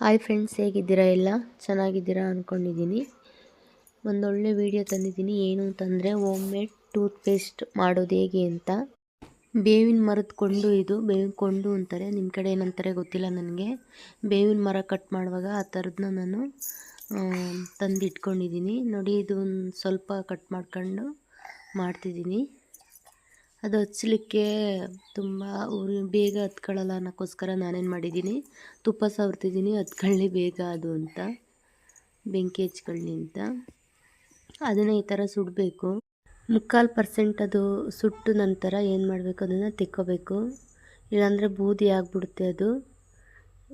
Hi friends ಹೇಗಿದ್ದೀರಾ ಎಲ್ಲ? ಚೆನ್ನಾಗಿದ್ದೀರಾ ಅಂದ್ಕೊಂಡಿದ್ದೀನಿ ಒಂದೊಳ್ಳೆ ವಿಡಿಯೋ ತಂದಿದ್ದೀನಿ. ಏನು ಅಂತಂದರೆ ಹೋಮ್ ಮೇಡ್ ಟೂತ್ಪೇಸ್ಟ್ ಮಾಡೋದು ಹೇಗೆ ಅಂತ. ಬೇವಿನ ಮರದ ಕೊಂಡು ಇದು, ಬೇವಿನ ಕೊಂಡು ಅಂತಾರೆ. ನಿಮ್ಮ ಕಡೆ ಏನಂತಾರೆ ಗೊತ್ತಿಲ್ಲ ನನಗೆ. ಬೇವಿನ ಮರ ಕಟ್ ಮಾಡುವಾಗ ಆ ಥರದನ್ನ ನಾನು ತಂದು ಇಟ್ಕೊಂಡಿದ್ದೀನಿ ನೋಡಿ ಇದು ಸ್ವಲ್ಪ ಕಟ್ ಮಾಡ್ಕೊಂಡು ಮಾಡ್ತಿದ್ದೀನಿ. ಅದು ಹಚ್ಚಲಿಕ್ಕೆ ತುಂಬ ಬೇಗ ಹತ್ಕೊಳ್ಳಲ್ಲ ಅನ್ನೋಕ್ಕೋಸ್ಕರ ನಾನೇನು ಮಾಡಿದ್ದೀನಿ? ತುಪ್ಪ ಸವರ್ತಿದ್ದೀನಿ, ಹತ್ಕೊಳ್ಳಿ ಬೇಗ ಅದು ಅಂತ. ಬೆಂಕಿ ಹಚ್ಕೊಳ್ಳಿ ಅಂತ. ಅದನ್ನು ಈ ಥರ ಸುಡಬೇಕು. ಮುಕ್ಕಾಲು ಪರ್ಸೆಂಟ್ ಅದು ಸುಟ್ಟು ನಂತರ ಏನು ಮಾಡಬೇಕು? ಅದನ್ನು ತೆಕ್ಕೋಬೇಕು. ಇಲ್ಲಾಂದರೆ ಬೂದಿ ಆಗಿಬಿಡುತ್ತೆ ಅದು.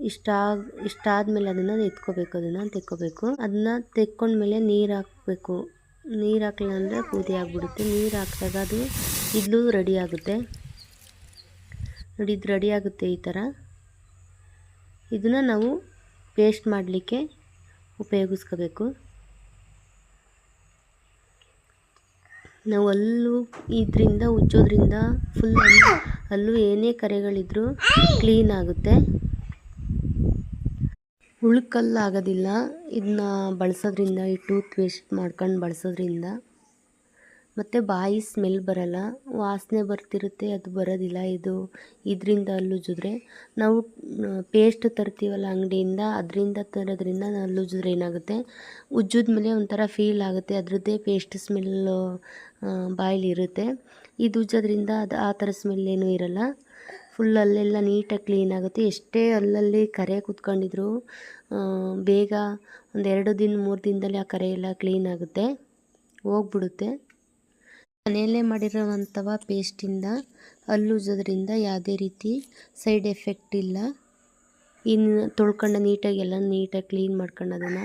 ಇಷ್ಟಾಗ ಆದಮೇಲೆ ಅದನ್ನು ಎತ್ಕೋಬೇಕು, ಅದನ್ನು ತೆಕ್ಕೋಬೇಕು. ಅದನ್ನು ತೆಕ್ಕೊಂಡ್ಮೇಲೆ ನೀರು ಹಾಕಬೇಕು. ನೀರು ಹಾಕಲಿಲ್ಲ ಅಂದರೆ ಬೂದಿ ಆಗಿಬಿಡುತ್ತೆ. ನೀರು ಹಾಕಿದಾಗ ಅದು ಇಡ್ಲು ರೆಡಿ ಆಗುತ್ತೆ. ನೋಡಿ ಇದು ರೆಡಿ ಆಗುತ್ತೆ ಈ ಥರ. ಇದನ್ನು ನಾವು ಪೇಸ್ಟ್ ಮಾಡಲಿಕ್ಕೆ ಉಪಯೋಗಿಸ್ಕೋಬೇಕು. ನಾವು ಅಲ್ಲೂ ಇದರಿಂದ, ಉಜ್ಜೋದ್ರಿಂದ ಫುಲ್ ಅಲ್ಲೂ ಏನೇ ಕರೆಗಳಿದ್ರೂ ಕ್ಲೀನ್ ಆಗುತ್ತೆ. ಆಗೋದಿಲ್ಲ. ಇದನ್ನ ಬಳಸೋದ್ರಿಂದ, ಈ ಟೂತ್ ಪೇಸ್ಟ್ ಮಾಡ್ಕೊಂಡು ಬಳಸೋದ್ರಿಂದ. ಮತ್ತು ಬಾಯಿ ಸ್ಮೆಲ್ ಬರಲ್ಲ, ವಾಸನೆ ಬರ್ತಿರುತ್ತೆ, ಅದು ಬರೋದಿಲ್ಲ ಇದು. ಇದರಿಂದ ಹಲ್ಲುಜ್ಜಿದ್ರೆ ನಾವು ಪೇಸ್ಟ್ ತರ್ತೀವಲ್ಲ ಅಂಗಡಿಯಿಂದ, ಅದರಿಂದ ತರೋದ್ರಿಂದ ಹಲ್ಲುಜ್ಜಿದ್ರೆ ಏನಾಗುತ್ತೆ? ಉಜ್ಜಿದ ಮೇಲೆ ಒಂಥರ ಫೀಲ್ ಆಗುತ್ತೆ, ಅದರದ್ದೇ ಪೇಸ್ಟ್ ಸ್ಮೆಲ್ಲು ಬಾಯಲ್ಲಿ ಇರುತ್ತೆ ಇದು ಉಜ್ಜೋದ್ರಿಂದ ಅದು ಆ ಥರ ಸ್ಮೆಲ್ ಏನೂ ಇರಲ್ಲ. ಫುಲ್ ಅಲ್ಲೆಲ್ಲ ನೀಟಾಗಿ ಕ್ಲೀನ್ ಆಗುತ್ತೆ. ಎಷ್ಟೇ ಅಲ್ಲಲ್ಲಿ ಕರೆ ಕೂತ್ಕೊಂಡಿದ್ರು ಬೇಗ ಒಂದು ಎರಡು ದಿನ, ಮೂರು ದಿನದಲ್ಲಿ ಆ ಕರೆ ಎಲ್ಲ ಕ್ಲೀನ್ ಆಗುತ್ತೆ. ಹೋಗ್ಬಿಡುತ್ತೆ. ಮನೆಯಲ್ಲೇ ಮಾಡಿರೋವಂಥವ ಪೇಸ್ಟಿಂದ ಹಲ್ಲುಜ್ಜೋದ್ರಿಂದ ಯಾವುದೇ ರೀತಿ ಸೈಡ್ ಎಫೆಕ್ಟ್ ಇಲ್ಲ. ಇನ್ನು ತೊಳ್ಕೊಂಡು ನೀಟಾಗಿ ಎಲ್ಲ ನೀಟಾಗಿ ಕ್ಲೀನ್ ಮಾಡ್ಕೊಂಡು ಅದನ್ನು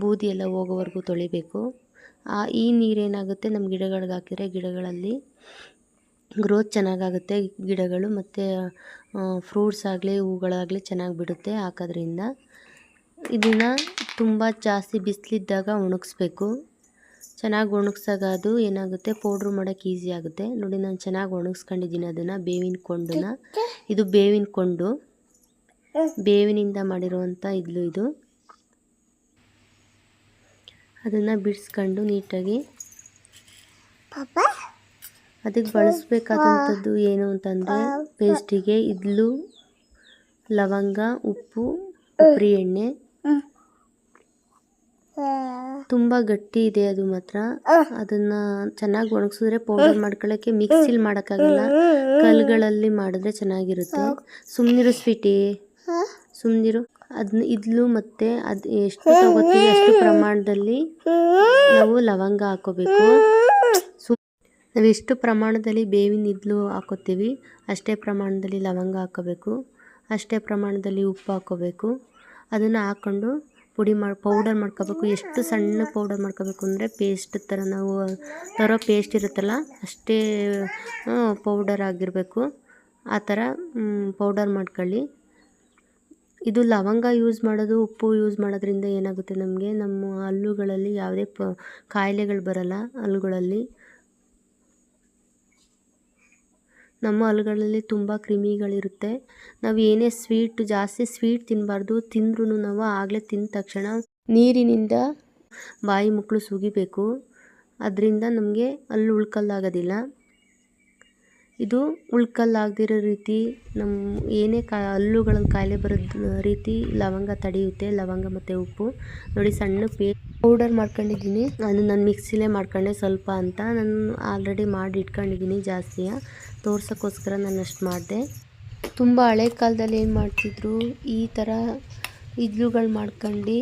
ಬೂದಿ ಎಲ್ಲ ಹೋಗೋವರೆಗೂ ತೊಳಿಬೇಕು. ಆ, ಈ ನೀರೇನಾಗುತ್ತೆ ನಮ್ಮ ಗಿಡಗಳಿಗೆ ಹಾಕಿದರೆ ಗಿಡಗಳಲ್ಲಿ ಗ್ರೋತ್ ಚೆನ್ನಾಗಾಗುತ್ತೆ. ಗಿಡಗಳು ಮತ್ತು ಫ್ರೂಟ್ಸ್ ಆಗಲಿ, ಹೂಗಳಾಗಲಿ ಚೆನ್ನಾಗಿ ಬಿಡುತ್ತೆ ಹಾಕೋದ್ರಿಂದ. ಇದನ್ನು ತುಂಬ ಜಾಸ್ತಿ ಬಿಸಿಲಿದ್ದಾಗ ಒಣಗಿಸ್ಬೇಕು ಚೆನ್ನಾಗಿ ಒಣಗ್ಸಾಗ ಅದು ಏನಾಗುತ್ತೆ? ಪೌಡ್ರ್ ಮಾಡೋಕ್ಕೆ ಈಸಿ ಆಗುತ್ತೆ. ನೋಡಿ ನಾನು ಚೆನ್ನಾಗಿ ಒಣಗಿಸ್ಕೊಂಡಿದ್ದೀನಿ ಅದನ್ನು. ಬೇವಿನ ಕೊಂಡನ್ನ. ಇದು ಬೇವಿನ ಕೊಂಡು. ಬೇವಿನಿಂದ ಮಾಡಿರುವಂಥ ಇದ್ಲು ಇದು. ಅದನ್ನು ಬಿಡಿಸ್ಕೊಂಡು ನೀಟಾಗಿ ಅದಕ್ಕೆ ಬಳಸಬೇಕಾದಂಥದ್ದು ಏನು ಅಂತಂದರೆ ಪೇಸ್ಟಿಗೆ ಇದ್ಲು ಲವಂಗ ಉಪ್ಪು ಕೊಬ್ಬರಿ ಎಣ್ಣೆ ತುಂಬ ಗಟ್ಟಿ ಇದೆ ಅದು ಮಾತ್ರ. ಅದನ್ನ ಚೆನ್ನಾಗಿ ಒಣಗಿಸಿದ್ರೆ ಪೌಡರ್ ಮಾಡ್ಕೊಳ್ಳೋಕ್ಕೆ ಮಿಕ್ಸಿಲಿ ಮಾಡೋಕ್ಕಾಗಲ್ಲ. ಕಲ್ಲುಗಳಲ್ಲಿ ಮಾಡಿದ್ರೆ ಚೆನ್ನಾಗಿರುತ್ತೆ. ಸುಮ್ಮನಿರು ಸ್ವೀಟಿ ಸುಮ್ನಿರು. ಅದನ್ನ ಇದ್ಲು ಮತ್ತೆ ಅದು ಎಷ್ಟು ತಗೋತೀವಿ ಅಷ್ಟು ಪ್ರಮಾಣದಲ್ಲಿ ನಾವು ಲವಂಗ ಹಾಕೋಬೇಕು. ನಾವು ಎಷ್ಟು ಪ್ರಮಾಣದಲ್ಲಿ ಬೇವಿನ ಇದ್ಲು ಹಾಕೋತೀವಿ ಅಷ್ಟೇ ಪ್ರಮಾಣದಲ್ಲಿ ಲವಂಗ ಹಾಕೋಬೇಕು ಅಷ್ಟೇ ಪ್ರಮಾಣದಲ್ಲಿ ಉಪ್ಪು ಹಾಕೋಬೇಕು. ಅದನ್ನು ಹಾಕ್ಕೊಂಡು ಪುಡಿ ಮಾಡಿ ಪೌಡರ್ ಮಾಡ್ಕೋಬೇಕು. ಎಷ್ಟು ಸಣ್ಣ ಪೌಡರ್ ಮಾಡ್ಕೋಬೇಕು ಅಂದರೆ ಪೇಸ್ಟ್ ಥರ ನಾವು, ತರೋ ಪೇಸ್ಟ್ ಇರುತ್ತಲ್ಲ, ಅಷ್ಟೇ ಪೌಡರ್ ಆಗಿರಬೇಕು. ಆ ಥರ ಪೌಡರ್ ಮಾಡ್ಕೊಳ್ಳಿ. ಇದು ಲವಂಗ ಯೂಸ್ ಮಾಡೋದು, ಉಪ್ಪು ಯೂಸ್ ಮಾಡೋದ್ರಿಂದ ಏನಾಗುತ್ತೆ ನಮಗೆ? ನಮ್ಮ ಹಲ್ಲುಗಳಲ್ಲಿ ಯಾವುದೇ ಪ, ಕಾಯಿಲೆಗಳು ಬರೋಲ್ಲ ಹಲ್ಲುಗಳಲ್ಲಿ. ನಮ್ಮ ಹಲ್ಲುಗಳಲ್ಲಿ ತುಂಬ ಕ್ರಿಮಿಗಳಿರುತ್ತೆ. ನಾವು ಏನೇ ಸ್ವೀಟ್, ಜಾಸ್ತಿ ಸ್ವೀಟ್ ತಿನ್ನಬಾರ್ದು ತಿಂದ್ರೂ ನಾವು ಆಗಲೇ ತಿಂದ ತಕ್ಷಣ ನೀರಿನಿಂದ ಬಾಯಿ ಮುಕ್ಕಳು ಸುಗಿಬೇಕು. ಅದರಿಂದ ನಮಗೆ ಅಲ್ಲಿ ಉಳ್ಕಲ್ಲಾಗೋದಿಲ್ಲ. ಇದು ಉಳ್ಕಲ್ಲಾಗದಿರೋ ರೀತಿ ನಮ್ಮ ಏನೇ ಕಾ ಹಲ್ಲುಗಳಲ್ಲಿ ಕಾಯಿಲೆ ಬರೋದು ರೀತಿ ಲವಂಗ ತಡೆಯುತ್ತೆ, ಲವಂಗ ಮತ್ತು ಉಪ್ಪು. ನೋಡಿ ಸಣ್ಣ ಪೇ ಪೌಡರ್ ಮಾಡ್ಕೊಂಡಿದ್ದೀನಿ. ನಾನು ನಾನು ಮಿಕ್ಸಿಲೇ ಮಾಡ್ಕೊಂಡೆ ಸ್ವಲ್ಪ ಅಂತ. ನಾನು ಆಲ್ರೆಡಿ ಮಾಡಿ ಇಟ್ಕೊಂಡಿದ್ದೀನಿ ಜಾಸ್ತಿಯ. ತೋರ್ಸೋಕ್ಕೋಸ್ಕರ ನಾನು ಅಷ್ಟು ಮಾಡಿದೆ. ತುಂಬ ಹಳೆ ಕಾಲದಲ್ಲಿ ಏನು ಮಾಡ್ತಿದ್ರು, ಈ ಥರ ಇದ್ಲುಗಳು ಮಾಡ್ಕೊಂಡು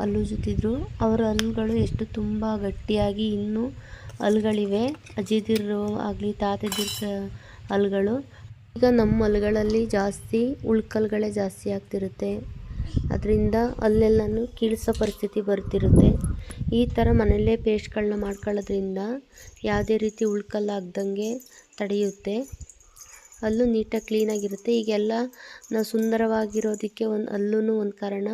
ಹಲ್ಲುಜ್ಜುತ್ತಿದ್ರು ಅವರ ಹಲ್ಲುಗಳು ಎಷ್ಟು ತುಂಬ ಗಟ್ಟಿಯಾಗಿ ಇನ್ನೂ ಹಲ್ಲುಗಳಿವೆ. ಅಜ್ಜಿದಿರು ಆಗಲಿ, ತಾತದಿರ ಹಲ್ಲುಗಳು. ಈಗ ನಮ್ಮ ಹಲ್ಲುಗಳಲ್ಲಿ ಜಾಸ್ತಿ ಉಳ್ಕಲ್ಗಳೇ ಜಾಸ್ತಿ ಆಗ್ತಿರುತ್ತೆ. ಅದರಿಂದ ಅಲ್ಲೆಲ್ಲನೂ ಕೀಳಿಸೋ ಪರಿಸ್ಥಿತಿ ಬರ್ತಿರುತ್ತೆ. ಈ ಥರ ಮನೆಯಲ್ಲೇ ಪೇಸ್ಟ್ಗಳನ್ನ ಮಾಡ್ಕೊಳ್ಳೋದ್ರಿಂದ ಯಾವುದೇ ರೀತಿ ಉಳ್ಕಲ್ಲಾಗ್ದಂಗೆ ತಡೆಯುತ್ತೆ. ಅಲ್ಲೂ ನೀಟಾಗಿ ಕ್ಲೀನಾಗಿರುತ್ತೆ. ಈಗೆಲ್ಲ ನಾವು ಸುಂದರವಾಗಿರೋದಕ್ಕೆ ಒಂದು ಅಲ್ಲೂ ಒಂದು ಕಾರಣ.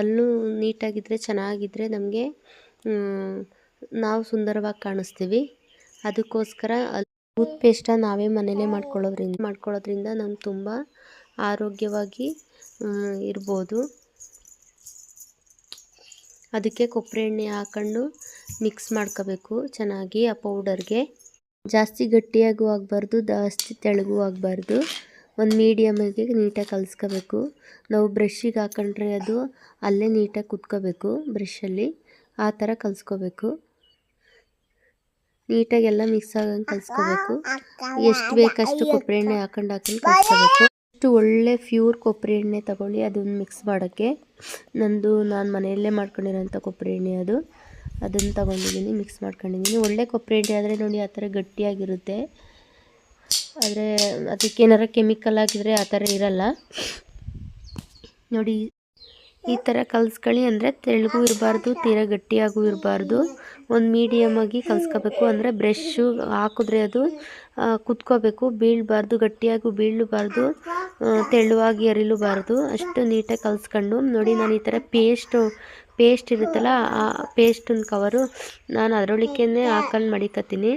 ಅಲ್ಲೂ ನೀಟಾಗಿದ್ದರೆ ಚೆನ್ನಾಗಿದ್ದರೆ ನಮಗೆ ನಾವು ಸುಂದರವಾಗಿ ಕಾಣಿಸ್ತೀವಿ. ಅದಕ್ಕೋಸ್ಕರ ಟೂತ್ ಪೇಸ್ಟ ನಾವೇ ಮನೇಲೆ ಮಾಡ್ಕೊಳ್ಳೋದ್ರಿಂದ ಮಾಡ್ಕೊಳ್ಳೋದ್ರಿಂದ ನಮ್ಗೆ ತುಂಬ ಆರೋಗ್ಯವಾಗಿ ಇರ್ಬೋದು. ಅದಕ್ಕೆ ಕೊಬ್ಬರಿ ಎಣ್ಣೆ ಹಾಕ್ಕೊಂಡು ಮಿಕ್ಸ್ ಮಾಡ್ಕೋಬೇಕು ಚೆನ್ನಾಗಿ ಆ ಪೌಡರ್ಗೆ. ಜಾಸ್ತಿ ಗಟ್ಟಿಯಾಗೂ ಆಗಬಾರ್ದು, ಜಾಸ್ತಿ ತೆಳಗೂ ಆಗಬಾರ್ದು. ಒಂದು ಮೀಡಿಯಮಿಗೆ ನೀಟಾಗಿ ಕಲಿಸ್ಕೋಬೇಕು. ನಾವು ಬ್ರಷ್ಷಿಗೆ ಹಾಕೊಂಡ್ರೆ ಅದು ಅಲ್ಲೇ ನೀಟಾಗಿ ಕುತ್ಕೋಬೇಕು ಬ್ರಷಲ್ಲಿ ಆ ಥರ ಕಲಿಸ್ಕೋಬೇಕು. ನೀಟಾಗಿ ಎಲ್ಲ ಮಿಕ್ಸ್ ಆಗಂಗೆ ಕಲಿಸ್ಕೋಬೇಕು. ಎಷ್ಟು ಬೇಕಷ್ಟು ಕೊಬ್ಬರಿ ಎಣ್ಣೆ ಹಾಕೊಂಡು ಹಾಕೊಂಡು ಕಲಿಸ್ಕೋಬೇಕು. ಅಷ್ಟು ಒಳ್ಳೆ ಪ್ಯೂರ್ ಕೊಬ್ಬರಿ ಎಣ್ಣೆ ತಗೊಳ್ಳಿ ಅದನ್ನು ಮಿಕ್ಸ್ ಮಾಡೋಕ್ಕೆ. ನಂದು ನಾನು ಮನೆಯಲ್ಲೇ ಮಾಡ್ಕೊಂಡಿರೋಂಥ ಕೊಬ್ಬರಿ ಎಣ್ಣೆ ಅದು. ಅದನ್ನು ತಗೊಂಡಿದ್ದೀನಿ ಮಿಕ್ಸ್ ಮಾಡ್ಕೊಂಡಿದ್ದೀನಿ. ಒಳ್ಳೆ ಕೊಬ್ಬರಿ ಎಣ್ಣೆ ಆದರೆ ನೋಡಿ ಆ ಥರ ಗಟ್ಟಿಯಾಗಿರುತ್ತೆ. ಆದರೆ ಅದಕ್ಕೇನಾರ ಕೆಮಿಕಲ್ ಹಾಕಿದರೆ ಆ ಥರ ಇರಲ್ಲ. ನೋಡಿ, ಈ ಥರ ಕಲ್ಸ್ಕೊಳ್ಳಿ ಅಂದರೆ ತೆಳ್ಳಗೂ ಇರಬಾರ್ದು, ತೀರ ಗಟ್ಟಿಯಾಗೂ ಇರಬಾರ್ದು. ಒಂದು ಮೀಡಿಯಮಾಗಿ ಕಲ್ಸ್ಕೋಬೇಕು ಅಂದರೆ ಬ್ರಷ್ಷು ಹಾಕಿದ್ರೆ ಅದು ಕುತ್ಕೋಬೇಕು. ಬೀಳಬಾರ್ದು, ಗಟ್ಟಿಯಾಗೂ ಬೀಳಬಾರ್ದು ತೆಳುವಾಗಿ ಅರಿಲಬಾರ್ದು. ಅಷ್ಟು ನೀಟಾಗಿ ಕಲಿಸ್ಕೊಂಡು ನೋಡಿ, ನಾನು ಈ ಥರ ಪೇಸ್ಟು ಪೇಸ್ಟ್ ಇರುತ್ತಲ್ಲ ಆ ಪೇಸ್ಟನ್ನ ಕವರು. ನಾನು ಅದರೊಳಕ್ಕೇ ಹಾಕೊಂಡು ಮಡಿಕತ್ತೀನಿ.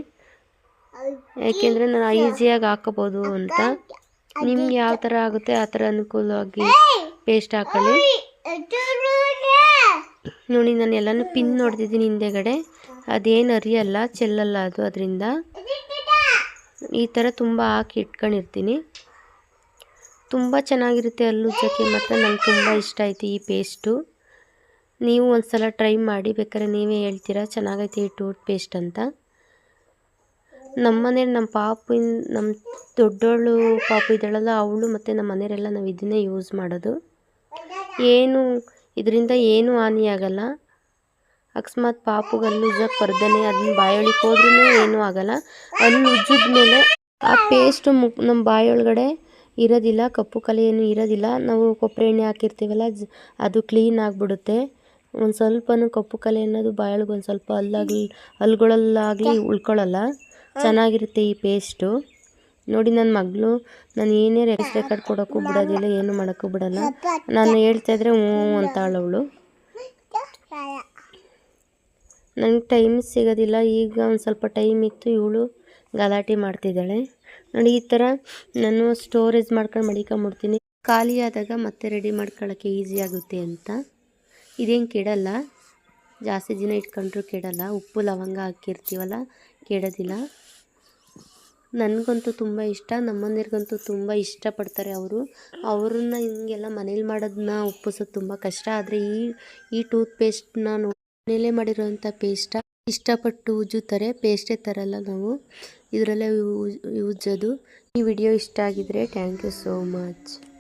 ಯಾಕೆಂದರೆ ನಾನು ಈಸಿಯಾಗಿ ಹಾಕೋಬೋದು ಅಂತ. ನಿಮ್ಗೆ ಯಾವ ಥರ ಆಗುತ್ತೆ ಆ ಥರ ಅನುಕೂಲವಾಗಿ ಪೇಸ್ಟ್ ಹಾಕೊಳ್ಳಿ ನೋಡಿ ನಾನು ಎಲ್ಲನೂ ಪಿನ್ ನೋಡ್ತಿದ್ದೀನಿ ಹಿಂದೆಗಡೆ. ಅದೇನು ಅರಿಯಲ್ಲ ಚೆಲ್ಲಲ್ಲ ಅದು ಅದರಿಂದ. ಈ ಥರ ತುಂಬ ಹಾಕಿ ಇಟ್ಕೊಂಡಿರ್ತೀನಿ. ತುಂಬ ಚೆನ್ನಾಗಿರುತ್ತೆ ಹಲ್ಲುಜ್ಜಕ್ಕೆ ಮಾತ್ರ ನಂಗೆ ತುಂಬ ಇಷ್ಟ ಆಯಿತು ಈ ಪೇಸ್ಟು. ನೀವು ಒಂದು ಸಲ ಟ್ರೈ ಮಾಡಿ, ಬೇಕಾದ್ರೆ ನೀವೇ ಹೇಳ್ತೀರಾ? ಚೆನ್ನಾಗೈತೆ ಈ ಟೂತ್ ಪೇಸ್ಟ್ ಅಂತ. ನಮ್ಮ ಮನೇಲಿ ನಮ್ಮ ಪಾಪಿನ ನಮ್ಮ ದೊಡ್ಡವಳು ಪಾಪು ಇದ್ದಾಳಲ್ಲ, ಅವಳು ಮತ್ತು ನಮ್ಮ ಮನೆಯವರೆಲ್ಲ ನಾವು ಇದನ್ನೇ ಯೂಸ್ ಮಾಡೋದು. ಏನು, ಇದರಿಂದ ಏನೂ ಹಾನಿಯಾಗಲ್ಲ ಅಕಸ್ಮಾತ್ ಪಾಪುಗಲ್ಲು ಉಜ್ಜಕ್ ಬರ್ದನೆ ಅದನ್ನ ಬಾಯೊಳಗೆ ಹೋದ್ರೂ ಏನೂ ಆಗಲ್ಲ. ಅದನ್ನ ಉಜ್ಜಿದ ಮೇಲೆ ಆ ಪೇಸ್ಟು ಮುಕ್ ನಮ್ಮ ಬಾಯೊಳಗಡೆ ಇರೋದಿಲ್ಲ, ಕಪ್ಪು ಕಲೆ ಇರೋದಿಲ್ಲ. ನಾವು ಕೊಬ್ಬರಿ ಎಣ್ಣೆ ಹಾಕಿರ್ತೀವಲ್ಲ, ಅದು ಕ್ಲೀನ್ ಆಗಿಬಿಡುತ್ತೆ. ಒಂದು ಸ್ವಲ್ಪನೂ ಕಪ್ಪು ಕಲೆ ಅನ್ನೋದು ಬಾಯೊಳಗೆ ಒಂದು ಸ್ವಲ್ಪ ಅಲ್ಲಾಗಲಿ ಹಲ್ಗಳಲ್ಲಾಗಲಿ ಉಳ್ಕೊಳ್ಳಲ್ಲ ಚೆನ್ನಾಗಿರುತ್ತೆ ಈ ಪೇಸ್ಟು. ನೋಡಿ ನನ್ನ ಮಗಳು, ನಾನು ಏನೇ ರೆಕ್ಸ್ ರೆಕಾರ್ಡ್ ಕೊಡೋಕ್ಕೂ ಬಿಡೋದಿಲ್ಲ, ಏನು ಮಾಡೋಕ್ಕೂ ಬಿಡಲ್ಲ. ನಾನು ಹೇಳ್ತಾ ಇದ್ರೆ ಹ್ಞೂ ಅಂತಾಳು ಅವಳು ನನಗೆ ಟೈಮ್ ಸಿಗೋದಿಲ್ಲ, ಈಗ ಒಂದು ಸ್ವಲ್ಪ ಟೈಮ್ ಇತ್ತು, ಇವಳು ಗಲಾಟೆ ಮಾಡ್ತಿದ್ದಾಳೆ. ನೋಡಿ ಈ ಥರ ನಾನು ಸ್ಟೋರೇಜ್ ಮಾಡ್ಕೊಂಡು ಮಡಿಕೊಂಬಿಡ್ತೀನಿ ಖಾಲಿಯಾದಾಗ ಮತ್ತೆ ರೆಡಿ ಮಾಡ್ಕೊಳ್ಳೋಕ್ಕೆ ಈಸಿ ಆಗುತ್ತೆ ಅಂತ. ಇದೇನು ಕೆಡಲ್ಲ. ಜಾಸ್ತಿ ದಿನ ಇಟ್ಕೊಂಡ್ರೂ ಕೆಡಲ್ಲ. ಉಪ್ಪು ಲವಂಗ ಹಾಕಿರ್ತೀವಲ್ಲ, ಕೆಡೋದಿಲ್ಲ. ನನಗಂತೂ ತುಂಬ ಇಷ್ಟ, ನಮ್ಮನೆಯವ್ರಿಗಂತೂ ತುಂಬ ಇಷ್ಟಪಡ್ತಾರೆ ಅವರು. ಅವ್ರನ್ನ ಹಿಂಗೆಲ್ಲ ಮನೇಲಿ ಮಾಡೋದನ್ನ ಒಪ್ಪಿಸೋದು ತುಂಬ ಕಷ್ಟ. ಆದರೆ ಈ ಈ ಟೂತ್ ಪೇಸ್ಟ್ನ ಮನೇಲೇ ಮಾಡಿರೋಂಥ ಪೇಸ್ಟ, ಇಷ್ಟಪಟ್ಟು ಉಜ್ಜುತ್ತಾರೆ. ಪೇಸ್ಟೇ ತರಲ್ಲ ನಾವು. ಇದರಲ್ಲೇ ಉಜ್ಜೋದು. ಈ ವಿಡಿಯೋ ಇಷ್ಟ ಆಗಿದ್ರೆ ಥ್ಯಾಂಕ್ ಯು ಸೋ ಮಚ್.